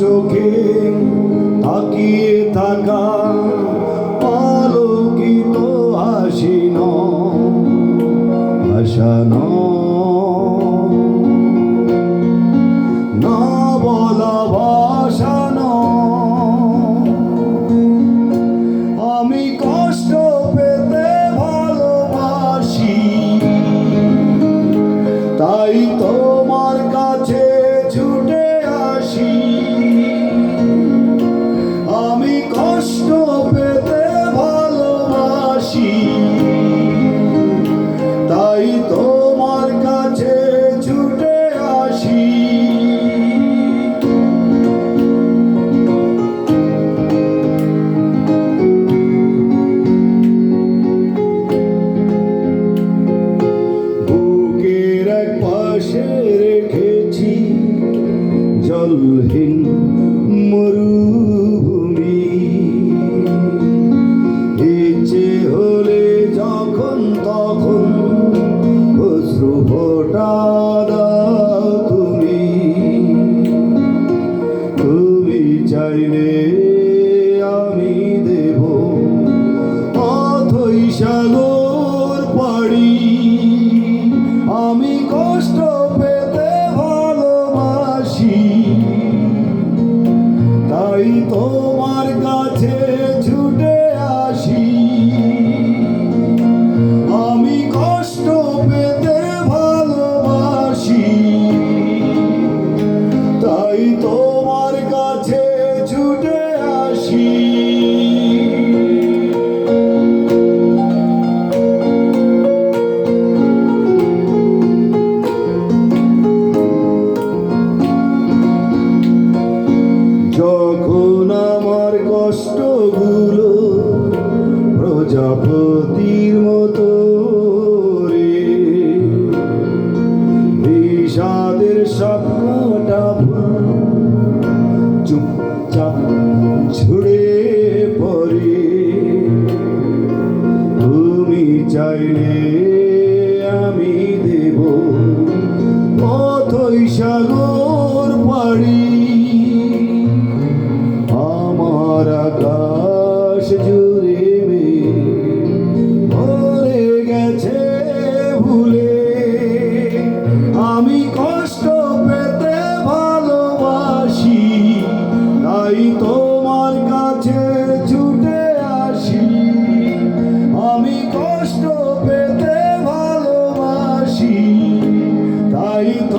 চোখে তাকিয়ে থাকা আলোকিত হাসিন হাসানো না। আমি পেতে ভালোবাসি তাই তোমার কাছে আমি দেব। অথই সাগর পাড়ি। আমি কষ্ট পেতে ভালোবাসি। তাই তোমার কাছে প্রজাপতির মতো রে। বিষাদের স্বপ্নটা চুপচাপ ছুড়ে পড়ে। তুমি চাইলে আমি দেব পথই সাগর পাড়ি। আমার আকাশ জুড়ে aí